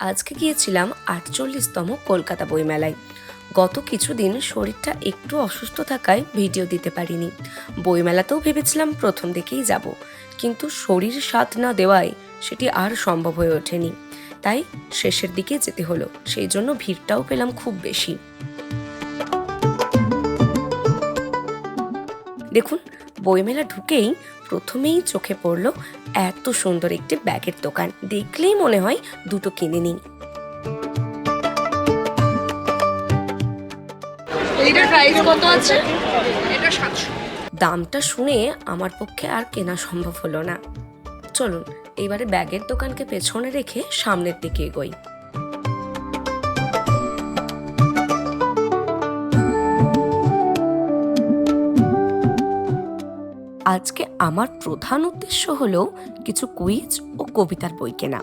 আজকে গিয়েছিলাম আটচল্লিশতম কলকাতা বইমেলায়। গত কিছুদিন শরীরটা একটু অসুস্থ থাকায় ভিডিও দিতে পারিনি। বইমেলাতেও ভেবেছিলাম প্রথম দিকেই যাব, কিন্তু শরীর সাথ না দেওয়ায় সেটি আর সম্ভব হয়ে ওঠেনি। তাই শেষের দিকে যেতে হলো, সেই জন্য ভিড়টাও পেলাম খুব বেশি। দেখুন, বইমেলা ঢুকেই প্রথমেই চোখে পড়ল এত সুন্দর একটি ব্যাগের দোকান। দেখলেই মনে হয় দুটো কিনে নিই। এটার প্রাইস কত আছে? এটা সাতশো। দামটা শুনে আমার পক্ষে আর কেনা সম্ভব হলো না। চলুন এবারে ব্যাগের দোকানকে পেছনে রেখে সামনের দিকে এগোই। আজকে আমার প্রধান উদ্দেশ্য হলো কিছু কুইজ ও কবিতার বই কেনা।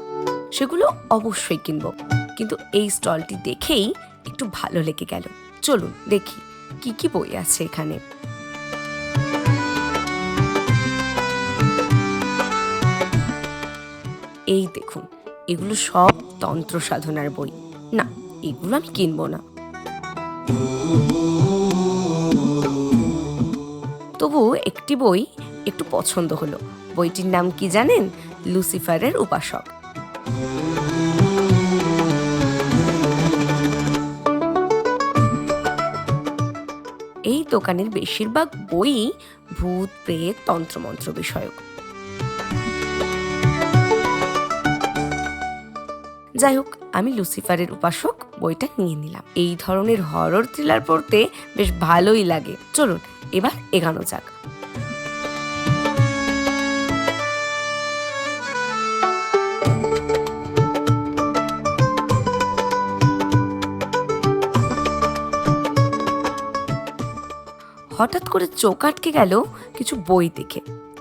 সেগুলো অবশ্যই কিনবো। কিন্তু এই স্টলটি দেখেই একটু ভালো লেগে গেল। চলুন দেখি, কি কি বই আছে এখানে? এই দেখুন, এগুলো সব তন্ত্র সাধনার বই। না, এগুলো আমি কিনবো না। তবু একটি বই একটু পছন্দ হলো। বইটির নাম কি জানেন? লুসিফারের উপাসক। এই দোকানের বেশিরভাগ বই ভূত, প্রেত, তন্ত্রমন্ত্র বিষয়ক। যাই হোক, আমি লুসিফারের উপাসক বইটা নিয়ে নিলাম। এই ধরনের হরর থ্রিলার পড়তে বেশ ভালোই লাগে। চলুন এবার এগানো যাক। হঠাৎ করে চোখ আটকে গেল কিছু বই দেখে।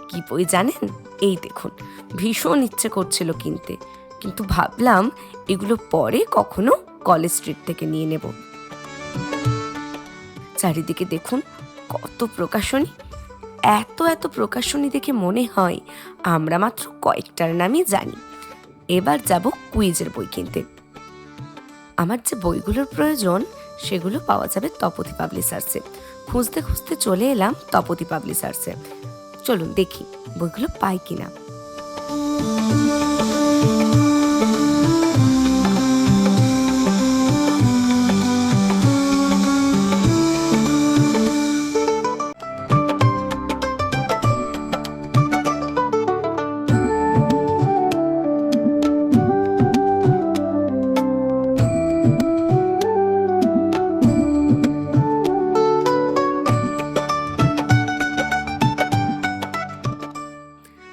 কি বই জানেন? এই দেখুন, ভীষণ ইচ্ছে করছিল কিনতে। কিন্তু ভাবলাম এগুলো পরে কখনো কলেজ স্ট্রিট থেকে নিয়ে নেব। চারিদিকে দেখুন কত প্রকাশনী? এত এত প্রকাশনী দেখে মনে হয় আমরা মাত্র কয়েকটার নামই জানি। এবার যাব কুইজের বই কিনতে। আমার যে বইগুলোর প্রয়োজন, সেগুলো পাওয়া যাবে তপতি পাবলিশার্সে। খুঁজতে খুঁজতে চলে এলাম তপতি পাবলিশার্সে। চলুন দেখি বইগুলো পাই কিনা।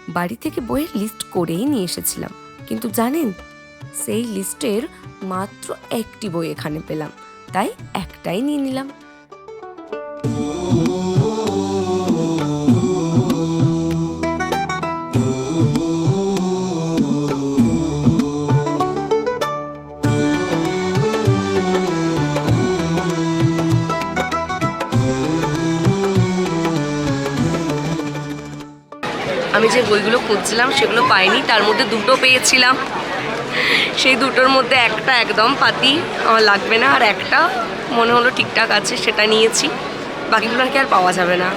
বাড়ি থেকে বইয়ের লিস্ট করেই নিয়ে এসেছিলাম। কিন্তু জানেন, সেই লিস্টের মাত্র একটি বই এখানে পেলাম, তাই একটাই নিয়ে নিলাম। যে বইগুলো খুঁজছিলাম সেগুলো পাইনি। তার মধ্যে দুটো পেয়েছিলাম। সেই দুটোর মধ্যে একটা একদম পাতি আমার লাগবে না, আর একটা মনে হলো ঠিকঠাক আছে সেটা নিয়েছি। বাকিগুলো আর কি আর পাওয়া যাবে না।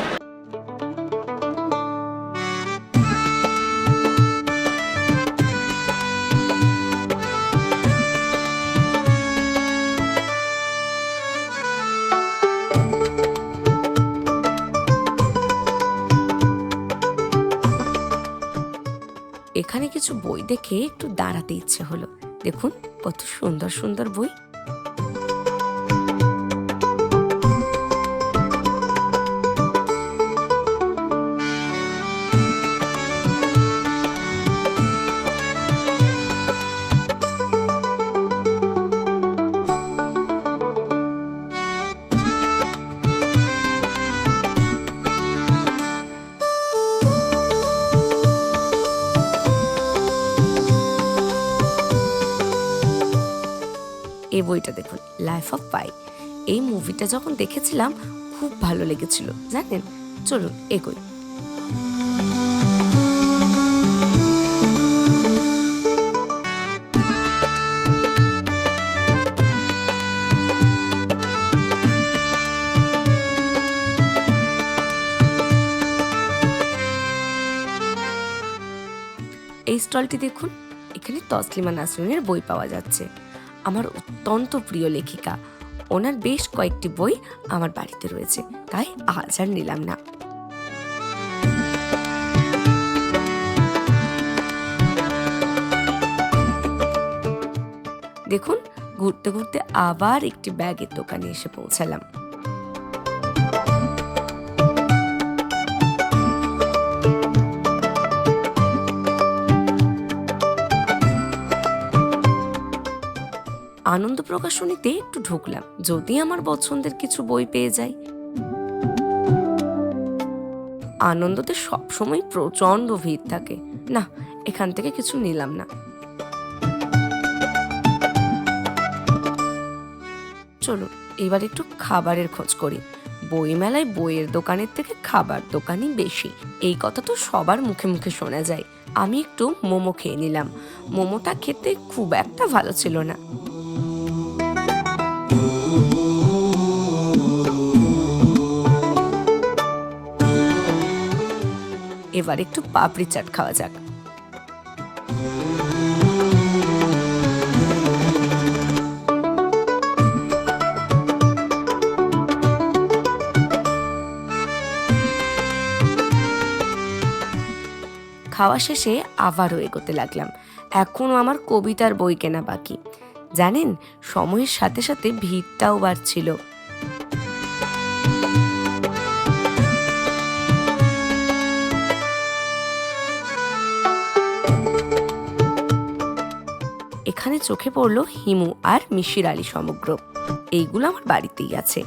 এখানে কিছু বই দেখে একটু দাঁড়াতে ইচ্ছে হলো। দেখুন কত সুন্দর সুন্দর বই। এই বইটা দেখুন লাইফ অফ পাই এই মুভিটা যখন দেখেছিলাম, খুব ভালো লেগেছিল, জানেন? চলুন, এগোই। এই স্টলটি দেখুন, এখানে তসলিমা নাসরিনের বই পাওয়া যাচ্ছে। আমার অত্যন্ত প্রিয় লেখিকা। ওনার বেশ কয়েকটি বই আমার বাড়িতে রয়েছে, তাই আজ আর নিলাম না। দেখুন, ঘুরতে ঘুরতে আবার একটি ব্যাগের দোকানে এসে পৌঁছালাম। আনন্দ প্রকাশনীতে একটু ঢুকলাম, যদি আমার পছন্দের কিছু বই পেয়ে যাই। আনন্দতে সবসময় প্রচণ্ড ভিড় থাকে। না, এখান থেকে কিছু নিলাম না। চলো এবার একটু খাবারের খোঁজ করি। বইমেলায় বইয়ের দোকানের থেকে খাবার দোকানই বেশি। এই কথা তো সবার মুখে মুখে শোনা যায়। আমি একটু মোমো খেয়ে নিলাম। মোমোটা খেতে খুব একটা ভালো ছিল না। এবার একটু পাপড়ি চাট খাওয়া যাক। খাওয়া শেষে আবারও এগোতে লাগলাম। এখনও আমার কবিতার বই কেনা বাকি। জানেন, সময়ের সাথে সাথে ভিড়টাও বাড়ছিল। এখানে চোখে পড়ল হিমু আর মিশির আলী সমগ্র। এইগুলো আমার বাড়িতেই আছে।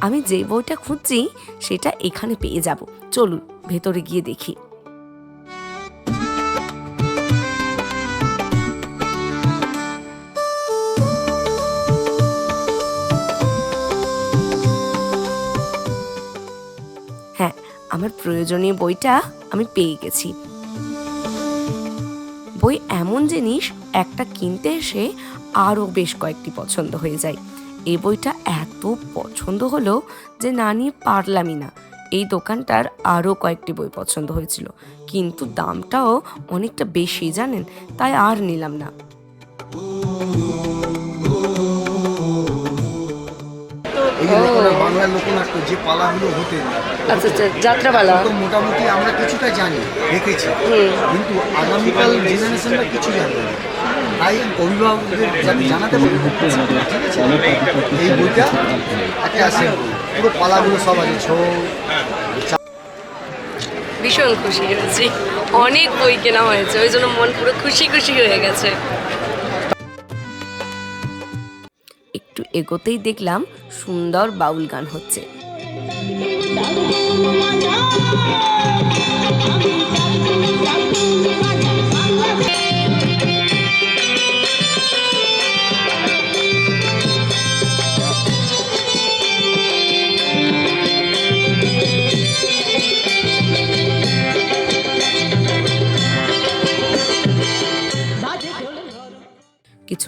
আমি যে বইটা খুঁজছি, সেটা এখানে পেয়ে যাব। চলুন, ভেতরে গিয়ে দেখি। আমার প্রয়োজনীয় বইটা আমি পেয়ে গেছি। বই এমন জিনিস একটা কিনতে এসে আরও বেশ কয়েকটি পছন্দ হয়ে যায়। এই বইটা এত পছন্দ হলো যে না নিয়ে পারলামই না। এই দোকানটার আরও কয়েকটি বই পছন্দ হয়েছিল। কিন্তু দামটাও অনেকটা বেশি, জানেন? তাই আর নিলাম না। এই বাংলার লোকনাট্য যে পালাগুলো হতেন আচ্ছা আচ্ছা যাত্রাপালা। তো মোটামুটি আমরা কিছুটা জানি দেখেছি। কিন্তু আগামীকাল জেনারেশনরা কিছু জানবে না। তাই অভিভাবকদের যাতে জানাতে পারি ঠিক আছে? এই বইটা একটা আছে পুরো পালাগুলো সব আছে ছৌ ভীষণ খুশি হয়েছি। অনেক বই কেনা হয়েছে ওই জন্য মন পুরো খুশি খুশি হয়ে গেছে। এগোতেই দেখলাম সুন্দর বাউল গান হচ্ছে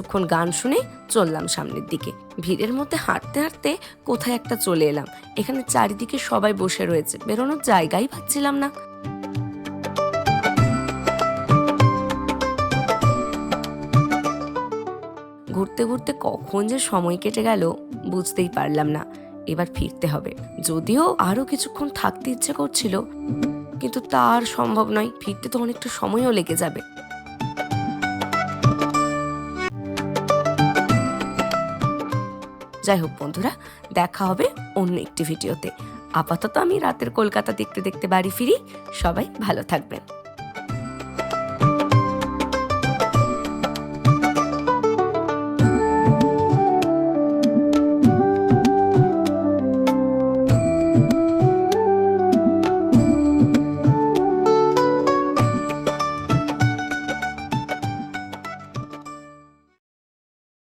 কিছুক্ষণ গান শুনে চললাম সামনের দিকে। ভিড়ের মধ্যে হাঁটতে হাঁটতে কোথায় একটা চলে এলাম। এখানে চারিদিকে সবাই বসে রয়েছে। বেরোনোর জায়গাই পাচ্ছিলাম না। ঘুরতে ঘুরতে কখন যে সময় কেটে গেল বুঝতেই পারলাম না। এবার ফিরতে হবে। যদিও আরও কিছুক্ষণ থাকতে ইচ্ছে করছিল, কিন্তু তার সম্ভব নয়। ফিরতে তো অনেকটা সময়ও লেগে যাবে। যাই হোক বন্ধুরা, দেখা হবে অন্য একটি ভিডিওতে। আপাতত আমি রাতের কলকাতা দেখতে দেখতে বাড়ি ফিরি। সবাই ভালো থাকবেন।